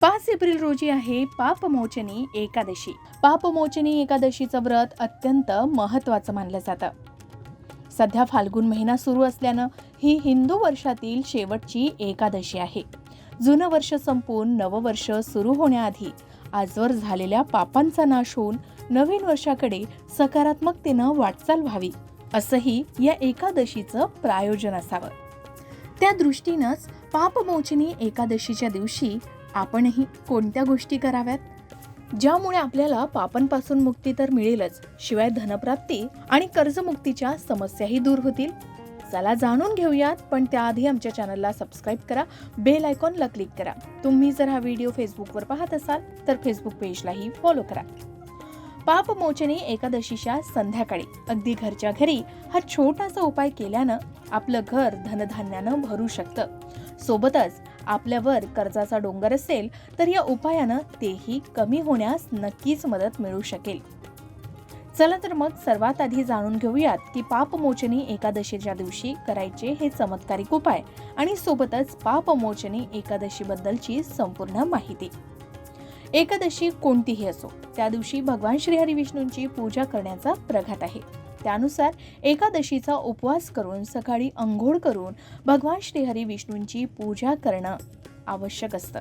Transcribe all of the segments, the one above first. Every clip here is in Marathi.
पाच एप्रिल रोजी आहे पापमोचनी एकादशी. पापमोचनी एकादशीचं व्रत अत्यंत महत्त्वाचं मानलं जातं. सध्या फाल्गुन महिना सुरू असल्यानं ही हिंदू वर्षातील शेवटची एकादशी आहे. जुनं वर्ष संपून नववर्ष सुरू होण्याआधी आजवर झालेल्या पापांचा नाश होऊन नवीन वर्षाकडे सकारात्मकतेनं वाटचाल व्हावी असंही या एकादशीचं प्रायोजन असावं. त्या दृष्टीनंच पापमोचनी एकादशीच्या दिवशी आपणही कोणत्या गोष्टी कराव्यात? ज्यामुळे आपल्याला पापांपासून मुक्ती तर मिळेलच शिवाय धनप्राप्ती आणि कर्जमुक्तीच्या समस्याही दूर होतील. चला जाणून घेऊयात पण त्याआधी आमच्या चॅनलला सबस्क्राईब करा बेल आयकॉनला क्लिक करा. तुम्ही जर हा व्हिडिओ फेसबुकवर पाहत असाल तर फेसबुक पेजलाही फॉलो करा. पापमोचने एकादशीच्या संध्याकाळी अगदी घरच्या घरी हा छोटासा उपाय केल्यानं आपलं घर धनधान्यानं भरू शकतं. सोबतच आपल्यावर कर्जाचा डोंगर असेल तर या उपायानं तेही कमी होण्यास नक्कीच मदत मिळू शकेल. चला तर मग सर्वात आधी जाणून घेऊयात की पापमोचनी एकादशीच्या दिवशी करायचे हे चमत्कारिक उपाय आणि सोबतच पापमोचनी एकादशीबद्दलची संपूर्ण माहिती. एकादशी कोणतीही असो त्या दिवशी भगवान श्रीहरी विष्णूंची पूजा करण्याचा प्रघात आहे. त्यानुसार एकादशीचा उपवास करून सकाळी अंघोळ करून भगवान श्रीहरी विष्णूंची पूजा करणं आवश्यक असतं.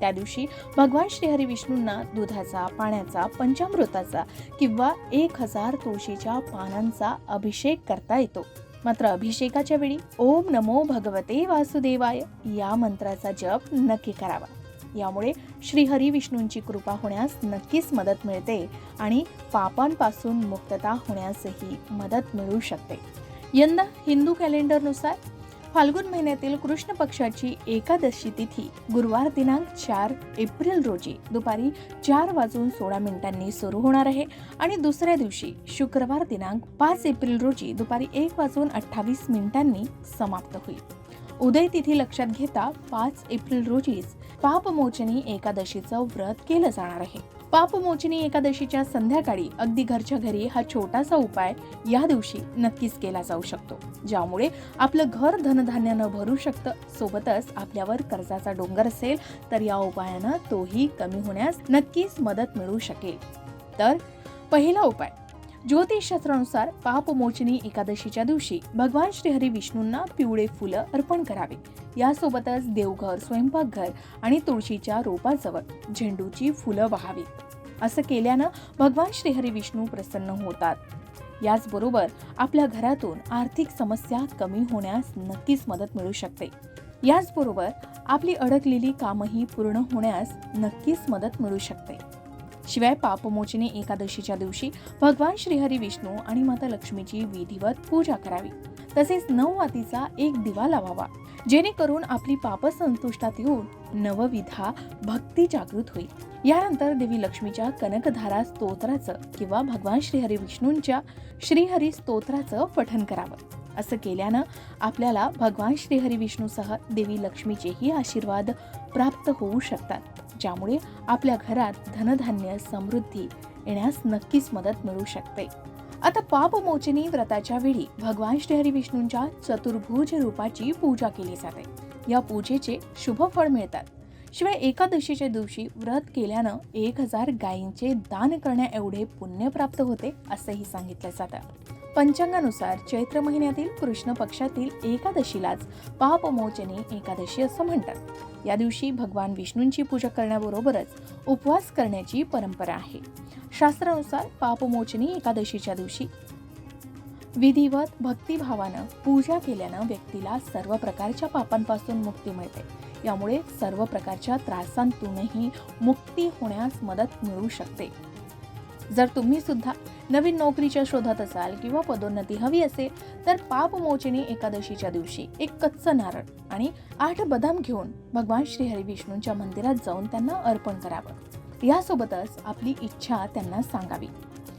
त्या दिवशी भगवान श्रीहरी विष्णूंना दुधाचा पाण्याचा पंचामृताचा किंवा एक हजार तुळशीच्या पानांचा अभिषेक करता येतो. मात्र अभिषेकाच्या वेळी ओम नमो भगवते वासुदेवाय या मंत्राचा जप नक्की करावा. यामुळे श्रीहरी विष्णूंची कृपा होण्यास नक्कीच मदत मिळते आणि पापांपासून मुक्तता होण्यासही मदत मिळू शकते. यंदा हिंदू कॅलेंडरनुसार फाल्गुन महिन्यातील कृष्ण पक्षाची एकादशी तिथी गुरुवार दिनांक चार एप्रिल रोजी दुपारी चार वाजून सोळा मिनिटांनी सुरू होणार आहे आणि दुसऱ्या दिवशी शुक्रवार दिनांक पाच एप्रिल रोजी दुपारी एक वाजून अठ्ठावीस मिनिटांनी समाप्त होईल. उदय तिथी लक्षात घेता पाच एप्रिल रोजीच पापमोचनी एकादशीचं व्रत केलं जाणार आहे. पापमोचनी एकादशीच्या संध्याकाळी अगदी घरच्या घरी हा छोटासा उपाय या दिवशी नक्कीच केला जाऊ शकतो. ज्यामुळे आपलं घर धनधान्यानं भरू शकतं सोबतच आपल्यावर कर्जाचा डोंगर असेल तर या उपायानं तोही कमी होण्यास नक्कीच मदत मिळू शकेल. तर पहिला उपाय ज्योतिषशास्त्रानुसार पापमोचनी एकादशीच्या दिवशी भगवान श्रीहरी विष्णूंना पिवळे फुलं अर्पण करावे. यासोबतच देवघर स्वयंपाकघर आणि तुळशीच्या रोपाजवळ झेंडूची फुलं वाहावी. असं केल्यानं भगवान श्रीहरी विष्णू प्रसन्न होतात. याचबरोबर आपल्या घरातून आर्थिक समस्या कमी होण्यास नक्कीच मदत मिळू शकते. याचबरोबर आपली अडकलेली कामही पूर्ण होण्यास नक्कीच मदत मिळू शकते. शिवाय पापमोचनी एकादशीच्या दिवशी भगवान श्रीहरी विष्णू आणि माता लक्ष्मीची विधिवत पूजा करावी. तसेच नऊ वातीचा एक दिवा लावावा जेणेकरून आपली पाप संतुष्टात येऊन नवविधा भक्ती जागृत होईल. यानंतर देवी लक्ष्मीच्या कनकधारा स्तोत्राचं किंवा भगवान श्रीहरी विष्णूंच्या श्रीहरी स्तोत्राचं पठन करावं. असं केल्यानं आपल्याला भगवान श्रीहरी विष्णूसह देवी लक्ष्मीचेही आशीर्वाद प्राप्त होऊ शकतात. ज्यामुळे आपल्या घरात धनधान्य समृद्धी येण्यास नक्कीच मदत मिळू शकते. आता पापमोचनी व्रताच्या वेळी भगवान श्रीहरी विष्णूंच्या चतुर्भुज रूपाची पूजा केली जाते. या पूजेचे शुभ फळ मिळतात. शिवाय एकादशीच्या दिवशी व्रत केल्यानं एक हजार गायींचे दान करण्या एवढे पुण्य प्राप्त होते असंही सांगितलं जातं. पंचांगानुसार चैत्र महिन्यातील कृष्ण पक्षातील एकादशीलाच पापमोचनी एकादशी असं म्हणतात. या दिवशी भगवान विष्णूंची पूजा करण्याबरोबरच उपवास करण्याची परंपरा आहे. शास्त्रानुसार पापमोचनी एकादशीच्या दिवशी विधिवत भक्तिभावानं पूजा केल्यानं व्यक्तीला सर्व प्रकारच्या पापांपासून मुक्ती मिळते. यामुळे सर्व प्रकारच्या त्रासांतूनही मुक्ती होण्यास मदत मिळू शकते. जर तुम्ही सुद्धा नवीन नोकरीच्या शोधात असाल किंवा पदोन्नती हवी असेल तर पापमोचनी एकादशीच्या दिवशी एक कच्चं नारळ आणि आठ बदाम घेऊन भगवान श्रीहरी विष्णूंच्या मंदिरात जाऊन त्यांना अर्पण करावं. यासोबतच आपली इच्छा त्यांना सांगावी.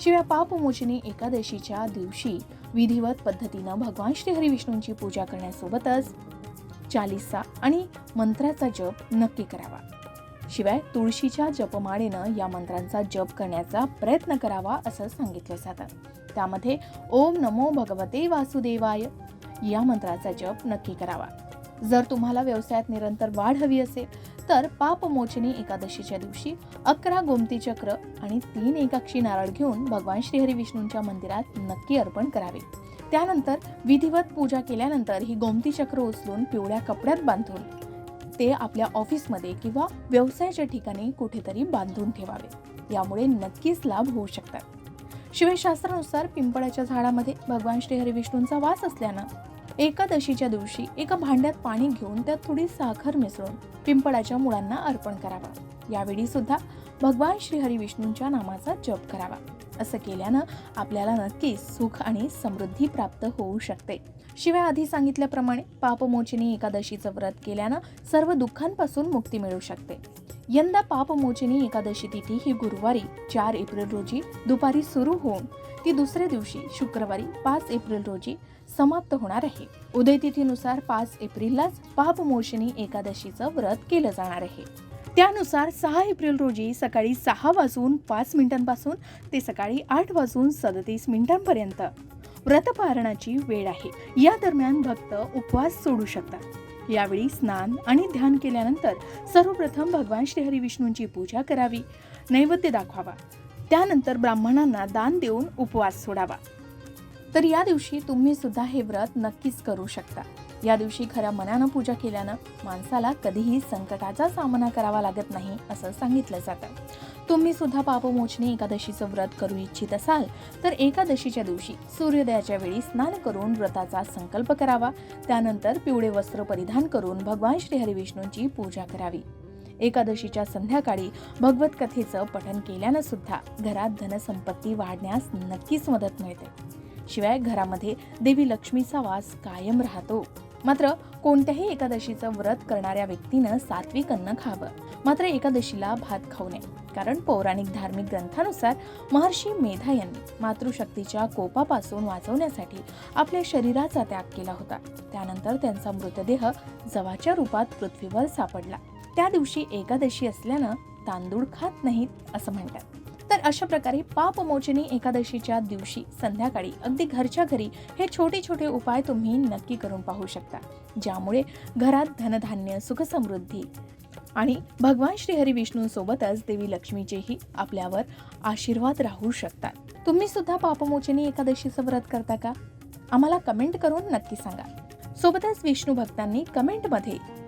शिवाय पापमोचनी एकादशीच्या दिवशी विधिवत पद्धतीनं भगवान श्रीहरी विष्णूंची पूजा करण्यासोबतच चालिसा आणि मंत्राचा जप नक्की करावा. शिवाय तुळशीच्या जपमाळेनं या मंत्रांचा जप करण्याचा प्रयत्न करावा असं सांगितलं जातं. त्यामध्ये ओम नमो भगवते वासुदेवाय. या मंत्राचा जप नक्की करावा. जर तुम्हाला व्यवसायात निरंतर वाढ हवी असेल तर पापमोचनी एकादशीच्या दिवशी अकरा गोमती चक्र आणि तीन एकाक्षी नारळ घेऊन भगवान श्रीहरी विष्णूंच्या मंदिरात नक्की अर्पण करावे. त्यानंतर विधिवत पूजा केल्यानंतर ही गोमती चक्र उचलून पिवळ्या कपड्यात बांधून ते आपल्या ऑफिसमध्ये किंवा व्यवसायाच्या ठिकाणी कुठेतरी बांधून ठेवावे. यामुळे नक्कीच लाभ होऊ शकतात. शिवाय शास्त्रानुसार पिंपळाच्या झाडामध्ये भगवान श्रीहरी विष्णूंचा वास असल्यानं एकादशीच्या दिवशी एका भांड्यात पाणी घेऊन त्यात थोडी साखर मिसळून पिंपळाच्या मुळांना अर्पण करावा. यावेळी सुद्धा भगवान श्रीहरी विष्णूंच्या नामाचा जप करावा. असं केल्यानं आपल्याला नक्कीच सुख आणि समृद्धी प्राप्त होऊ शकते. शिवाय आधी सांगितल्याप्रमाणे पापमोचनी एकादशीचं व्रत केल्यानं सर्व दुःखांपासून मुक्ती मिळू शकते. यंदा पापमोचनी एकादशी तिथी ही गुरुवारी चार एप्रिल रोजी दुपारी सुरू होऊन ती दुसऱ्या दिवशी शुक्रवारी पाच एप्रिल रोजी समाप्त होणार आहे. उदय तिथीनुसार पाच एप्रिललाच पापमोशिनी एकादशीचं व्रत केलं जाणार आहे. त्यानुसार सहा एप्रिल रोजी सकाळी सहा वाजून पाच मिनिटांपासून ते सकाळी आठ वाजून सदतीस मिनिटांपर्यंत व्रतपारणाची वेळ आहे. या दरम्यान भक्त उपवास सोडू शकतात. यावेळी स्नान आणि ध्यान केल्यानंतर सर्वप्रथम भगवान श्रीहरी विष्णूंची पूजा करावी. नैवेद्य दाखवावा. त्यानंतर ब्राह्मणांना दान देऊन उपवास सोडावा. तर या दिवशी तुम्ही सुद्धा हे व्रत नक्कीच करू शकता. या दिवशी खऱ्या मनानं पूजा केल्यानं माणसाला कधीही संकटाचा सामना करावा लागत नाही असं सांगितलं जातं. तुम्ही सुद्धा पापमोचनी एकादशीचं व्रत करू इच्छित असाल तर एकादशीच्या दिवशी सूर्योदयाच्या वेळी स्नान करून व्रताचा संकल्प करावा. त्यानंतर पिवळे वस्त्र परिधान करून भगवान श्री विष्णूंची पूजा करावी. एकादशीच्या संध्याकाळी भगवत कथेचं पठन केल्यानं सुद्धा घरात धनसंपत्ती वाढण्यास नक्कीच मदत मिळते. शिवाय घरामध्ये देवी लक्ष्मीचा वास कायम राहतो. मात्र कोणत्याही एकादशीचं व्रत करणाऱ्या व्यक्तीनं सात्विक अन्न खावं. मात्र एकादशीला भात खाऊ नये. कारण पौराणिक धार्मिक ग्रंथानुसार महर्षी मेधा यांनी मातृशक्तीच्या कोपापासून वाचवण्यासाठी आपल्या शरीराचा त्याग केला होता. त्यानंतर त्यांचा मृतदेह जवाच्या रूपात पृथ्वीवर सापडला. त्या दिवशी एकादशी असल्यानं तांदूळ खात नाहीत असं म्हणतात. तर अशा प्रकारे पापमोचनी एकादशीच्या दिवशी संध्याकाळी अगदी घरच्या घरी हे छोटे छोटे उपाय तुम्ही नक्की करून पाहू शकता. ज्यामुळे घरात धनधान्य सुखसमृद्धी आणि भगवान श्रीहरी विष्णूसोबतच देवी लक्ष्मीचेही आपल्यावर आशीर्वाद राहू शकतात. तुम्ही सुद्धा पापमोचनी एकादशीचं व्रत करता का? आम्हाला कमेंट करून नक्की सांगा. सोबतच विष्णू भक्तांनी कमेंटमध्ये